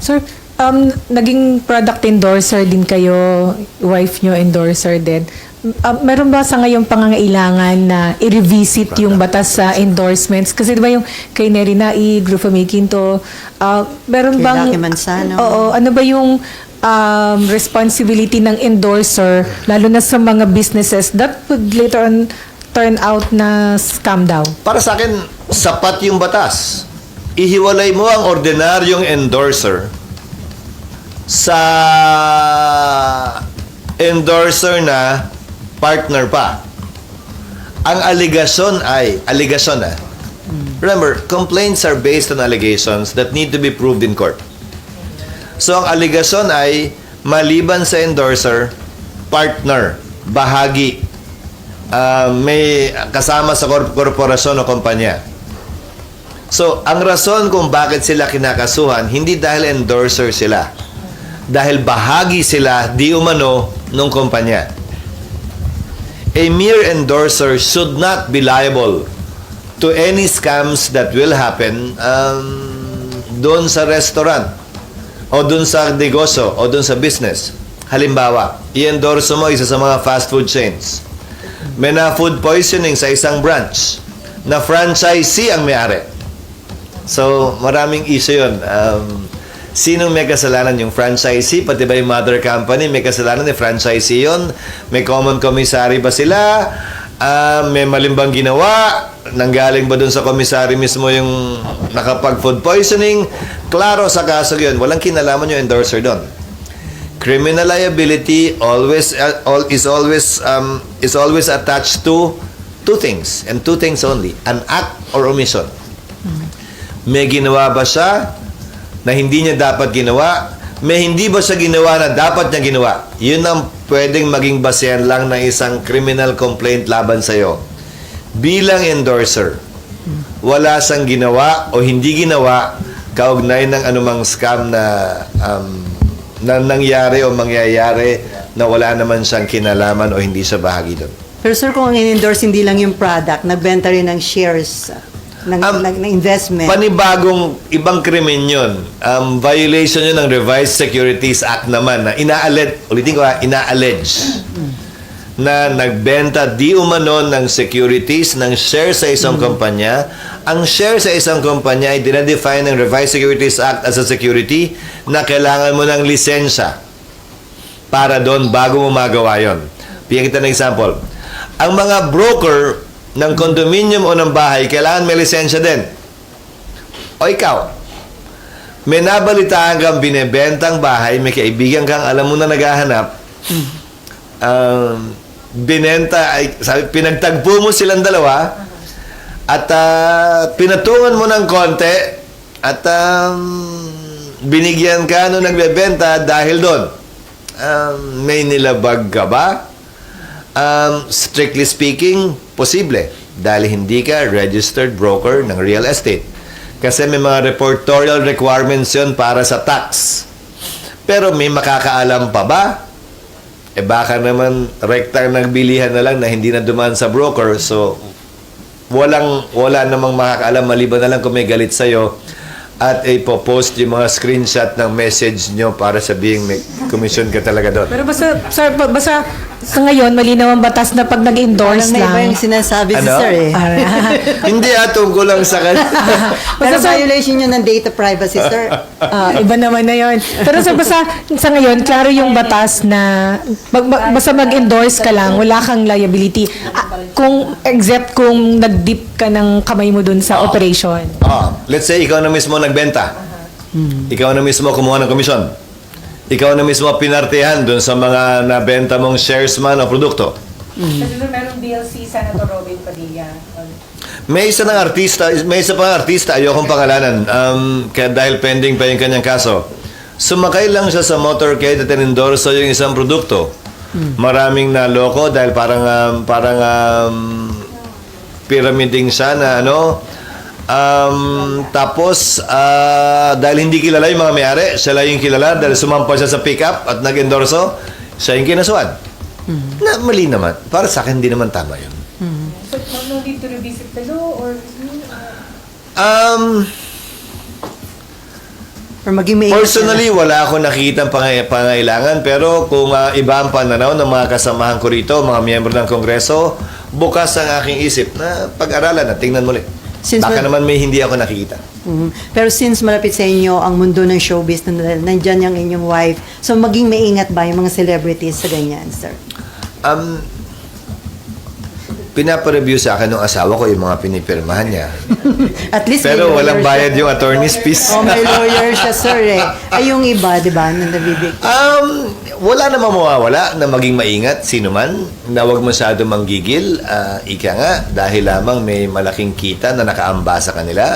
Sir, um, naging product endorser din kayo, wife nyo endorser din. Um, meron ba sa ngayong pangangailangan na i-revisit yung batas sa endorsements? Kasi di ba yung kay Neri Naig, Glufamig to, uh, meron Kay bang... Lucky Manzano. Oo, ano ba yung um, responsibility ng endorser, lalo na sa mga businesses that would later on turn out na scam daw? Para sa akin, sapat yung batas. Ihiwalay mo ang ordinaryong endorser sa endorser na partner pa. Ang aligasyon ay, aligasyon ah. Remember, complaints are based on allegations that need to be proved in court. So, ang aligasyon ay, maliban sa endorser, partner, bahagi, ah, may kasama sa kor- korporasyon o kumpanya. So, ang rason kung bakit sila kinakasuhan, hindi dahil endorser sila. Dahil bahagi sila, di umano, nung kumpanya. A mere endorser should not be liable to any scams that will happen um, doon sa restaurant o doon sa negosyo o doon sa business. Halimbawa, i-endorse mo isa sa mga fast food chains. May na food poisoning sa isang branch na franchisee ang may-ari. So, maraming issue yun. Um, sinong may kasalanan yung franchisee? Pati ba yung mother company may kasalanan ni franchisee yun? May common commissary ba sila? Ah, may malimbang ginawa? Nanggaling ba dun sa commissary mismo yung nakapag-food poisoning? Klaro sa kaso yun. Walang kinalaman yung endorser doon. Criminal liability always uh, all, is always um, is always attached to two things and two things only: an act or omission. May ginawa ba siya na hindi niya dapat ginawa? May hindi ba siya ginawa na dapat niya ginawa? Yun ang pwedeng maging basehan lang ng isang criminal complaint laban sa'yo. Bilang endorser, wala siyang ginawa o hindi ginawa kaugnay ng anumang scam na, um, na nangyari o mangyayari na wala naman siyang kinalaman o hindi siya bahagi doon. Pero sir, kung ang in-endorse hindi lang yung product, nagbenta rin ng shares ng, Um, ng, ng investment. Panibagong ibang krimen yun. Um, violation yun ng Revised Securities Act naman na ina-allege, ulitin ko ha, ina-allege na nagbenta di umano ng securities ng share sa isang kumpanya. Ang share sa isang kumpanya ay dinedefine ng Revised Securities Act as a security na kailangan mo ng lisensya para doon bago mo magawa yon. Bigyan kita ng example. Ang mga broker ng condominium o ng bahay, kailangan may lisensya din. O ikaw, may nabalitaan kang binebentang bahay, may kaibigan kang alam mo na naghahanap, um, binenta, ay, sabi, pinagtagpo mo silang dalawa, at ah, pinatungan mo ng konti, at um, binigyan ka nung nagbebenta dahil doon. Um, may nilabag ka ba? Um, strictly speaking, posible. Dahil hindi ka registered broker ng real estate. Kasi may mga reportorial requirements yun para sa tax. Pero may makakaalam pa ba? Eh baka naman rekta nagbilihan na lang na hindi na dumaan sa broker. So, walang, wala namang makakaalam maliban na lang kung may galit sa'yo at ipopost yung mga screenshot ng message nyo para sabihin may commission ka talaga doon. Pero basta, sir, ba- basta sa ngayon, malinaw ang batas na pag Parang nag-endorse na iba lang. yung sinasabi si Ano? sir eh. hindi ah, tungkol lang sa kan Pero Basta sa- violation yun ng data privacy, sir. Ah, iba naman na yun. Pero sa basta sa ngayon, klaro yung batas na mag, mag- basta mag-endorse ka lang, wala kang liability. Ah, kung except kung nag-dip ka ng kamay mo dun sa operation. Ah, let's say ikaw na mismo nagbenta. Ikaw na mismo kumuha ng komisyon. Ikaw na mismo pinartehan doon sa mga nabenta mong shares man o produkto. Kasi merong DLC, Senator Robin Padilla. May isa ng artista, may isa pang artista, ayokong pangalanan, um, kaya dahil pending pa yung kanyang kaso. Sumakay lang siya sa motorcade at endorso yung isang produkto. Maraming naloko dahil parang um, parang um, pyramiding siya na ano. Um, tapos, ah, dahil hindi kilala yung mga may-ari, siya lang yung kilala dahil sumampa siya sa pickup at nag-endorso, siya yung kinasuhan. Na mali naman. Para sa akin, hindi naman tama yun. So, no need to revisit the law or... Um, Or maging may Personally, wala akong nakikita pangay- pangailangan pero kung ah, iba ang pananaw ng mga kasamahan ko rito, mga miyembro ng Kongreso, bukas ang aking isip na pag-aralan na tingnan muli. Since Baka ma- naman may hindi ako nakikita. Mhm. Pero since malapit sa inyo ang mundo ng showbiz, na nandyan yung inyong wife, so maging maingat ba yung mga celebrities sa ganyan, sir? Um, pinapareview sa akin ng asawa ko yung mga pinipirmahan niya. At least may Pero walang lawyer bayad siya. yung attorney's fees. Oh, may lawyer siya, sir, eh. Ay, yung iba, di ba, na nabibig. Um, wala namang mawawala na maging maingat sino man na huwag masyado manggigil. ah, ika nga, dahil lamang may malaking kita na nakaamba sa kanila